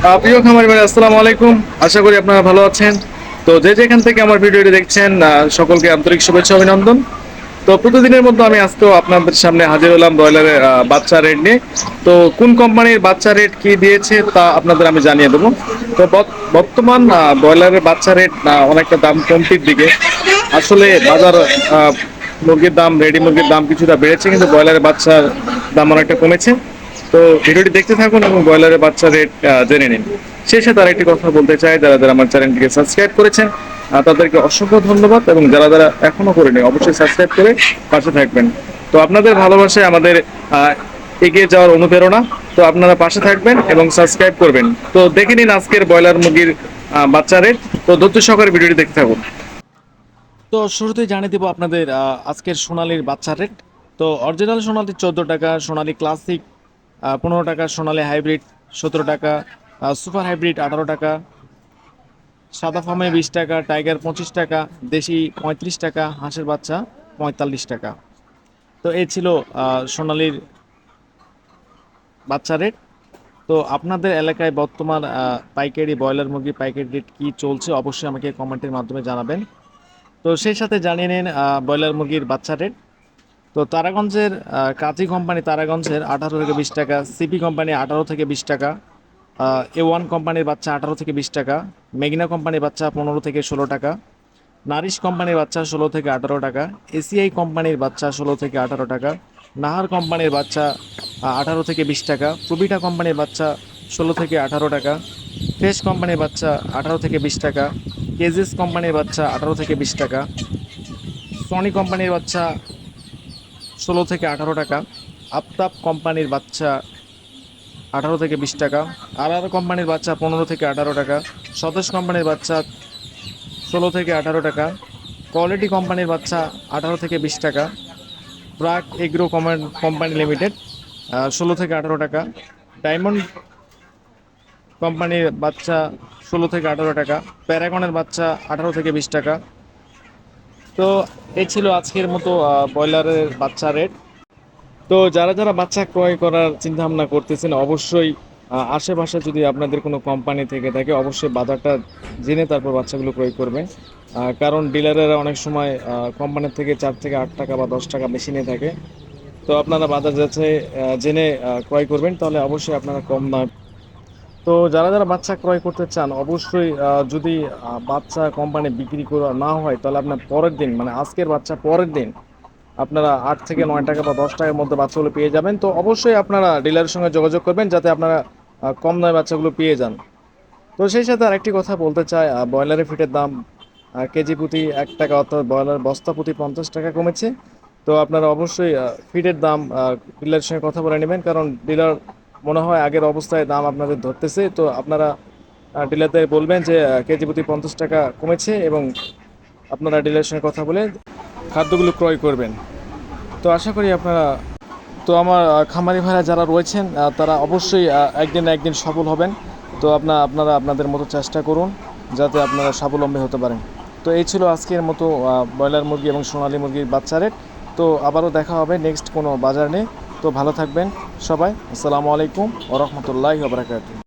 প্রিয় খামারি ভাই, আসসালামু আলাইকুম। আশা করি আপনারা ভালো আছেন। তো যে যেখান থেকে আমার ভিডিওটি দেখছেন সকলকে আন্তরিক শুভেচ্ছা অভিনন্দন। তো প্রতিদিনের মধ্যে আমি আজকেও আপনাদের সামনে হাজির হলাম ব্রয়লারের বাচ্চা রেট নিয়ে। তো কোন কোম্পানির বাচ্চা রেট কি দিয়েছে, তা আপনাদের আমি জানিয়ে দেবো। তো বর্ত- বর্তমান ব্রয়লারের বাচ্চা রেট অনেকটা দাম কমতির দিকে। আসলে বাজার মুরগির দাম, রেডি মুরগির দাম কিছুটা বেড়েছে, কিন্তু ব্রয়লারের বাচ্চার দাম অনেকটা কমেছে। তো ভিডিওটি দেখতে থাকুন এবং ব্রয়লারের বাচ্চা রেট জেনে নিন। শেষে তারা একটি কথা বলতে চাই যারা যারা আমার চ্যানেলটিকে সাবস্ক্রাইব করেছেন তাদেরকে অসংখ্য ধন্যবাদ এবং যারা যারা এখনও করেনি, অবশ্যই সাবস্ক্রাইব করে পাশে থাকবেন। তো আপনাদের ভালোবাসায় আমাদের এগিয়ে যাওয়ার অনুপ্রেরণা, তো আপনারা পাশে থাকবেন এবং সাবস্ক্রাইব করবেন। তো দেখে নিন আজকের ব্রয়লার মুরগির বাচ্চা রেট তো ধৈর্য সহকারে ভিডিওটি দেখতে থাকুন। তো শুরুতেই জানিয়ে দেবো আপনাদের আজকের সোনালির বাচ্চা রেট তো অরিজিনাল সোনালি চোদ্দ টাকা, সোনালি ক্লাসিক পনেরো টাকা, সোনালি হাইব্রিড সতেরো টাকা সুপার হাইব্রিড আঠারো টাকা, সাদা ফার্মে বিশ টাকা, টাইগার পঁচিশ টাকা, দেশি পঁয়ত্রিশ টাকা, হাঁসের বাচ্চা পঁয়তাল্লিশ টাকা। তো এই ছিল সোনালির বাচ্চা রেট। তো আপনাদের এলাকায় বর্তমান পাইকারি ব্রয়লার মুরগি পাইকারি রেট কী চলছে অবশ্যই আমাকে কমেন্টের মাধ্যমে জানাবেন। তো সেই সাথে জানিয়ে নিন ব্রয়লার মুরগির বাচ্চা রেট। তো তারাগঞ্জের কাজী কোম্পানি তারাগঞ্জের আঠারো থেকে বিশ টাকা, সিপি কোম্পানি আঠারো থেকে বিশ টাকা এ ওয়ান কোম্পানির বাচ্চা আঠারো থেকে বিশ টাকা মেঘনা কোম্পানির বাচ্চা পনেরো থেকে ষোলো টাকা, নারিশ কোম্পানির বাচ্চা ষোলো থেকে আঠারো টাকা, এসিআই কোম্পানির বাচ্চা ষোলো থেকে আঠারো টাকা, নাহার কোম্পানির বাচ্চা আঠারো থেকে বিশ টাকা, প্রবিটা কোম্পানির বাচ্চা ষোলো থেকে আঠারো টাকা, ফ্রেশ কোম্পানির বাচ্চা আঠারো থেকে বিশ টাকা কেজিস কোম্পানির বাচ্চা আঠারো থেকে বিশ টাকা, সনি কোম্পানির বাচ্চা ষোলো থেকে আঠারো টাকা, আফতাব কোম্পানির বাচ্চা আঠারো থেকে বিশ টাকা আর আর কোম্পানির বাচ্চা পনেরো থেকে আঠারো টাকা, স্বদেশ কোম্পানির বাচ্চা ষোলো থেকে আঠারো টাকা, কোয়ালিটি কোম্পানির বাচ্চা আঠারো থেকে বিশ টাকা, প্রাক এগ্রো কোম্পানি লিমিটেড ষোলো থেকে আঠারো টাকা, ডায়মন্ড কোম্পানির বাচ্চা ষোলো থেকে আঠারো টাকা, প্যারাগনের বাচ্চা আঠারো থেকে বিশ টাকা তো এই ছিল আজকের মতো ব্রয়লারের বাচ্চা রেট। তো যারা যারা বাচ্চা ক্রয় করার চিন্তা ভাবনা করতেছেন, অবশ্যই আশেপাশে যদি আপনাদের কোনো কোম্পানি থেকে থাকে, অবশ্যই বাজারটা জেনে তারপর বাচ্চাগুলো ক্রয় করবেন। কারণ ডিলারেরা অনেক সময় কোম্পানির থেকে চার থেকে আট টাকা বা দশ টাকা বেশি নিয়ে থাকে। তো আপনারা বাজার যাচ্ছে জেনে ক্রয় করবেন, তাহলে অবশ্যই আপনারা কম দাম তো যারা যারা বাচ্চা ক্রয় করতে চান, অবশ্যই যদি বাচ্চা কোম্পানি বিক্রি করা না হয়, তাহলে আপনার পরের দিন মানে আজকের বাচ্চা পরের দিন আপনারা আট থেকে নয় টাকা বা দশ টাকার মধ্যে বাচ্চাগুলো পেয়ে যাবেন। তো অবশ্যই আপনারা ডিলারের সঙ্গে যোগাযোগ করবেন যাতে আপনারা কম দামে বাচ্চাগুলো পেয়ে যান। তো সেই সাথে আরেকটি কথা বলতে চাই ব্রয়লারের ফিটের দাম কেজি প্রতি এক টাকা অর্থাৎ ব্রয়লার বস্তা প্রতি পঞ্চাশ টাকা কমেছে। তো আপনারা অবশ্যই ফিটের দাম ডিলারের সঙ্গে কথা বলে নেবেন, কারণ ডিলার মনে হয় আগের অবস্থায় দাম আপনাদের ধরতেছে। তো আপনারা ডিলারদের বলবেন যে কেজি প্রতি পঞ্চাশ টাকা কমেছে এবং আপনারা ডিলারের সঙ্গে কথা বলে খাদ্যগুলো ক্রয় করবেন। তো আশা করি আপনারা, তো আমার খামারি ভাইরা যারা রয়েছেন তারা অবশ্যই একদিন একদিন সফল হবেন। তো আপনার আপনারা আপনাদের মতো চেষ্টা করুন যাতে আপনারা স্বাবলম্বী হতে পারেন। তো এই ছিল আজকের মতো ব্রয়লার মুরগি এবং সোনালী মুরগির বাচ্চা রেট তো আবারও দেখা হবে নেক্সট কোনো বাজার নিয়ে। তো ভালো থাকবেন সবাই। আসসালামু আলাইকুম ও রহমতুল্লাহি ওবরাকাতুহ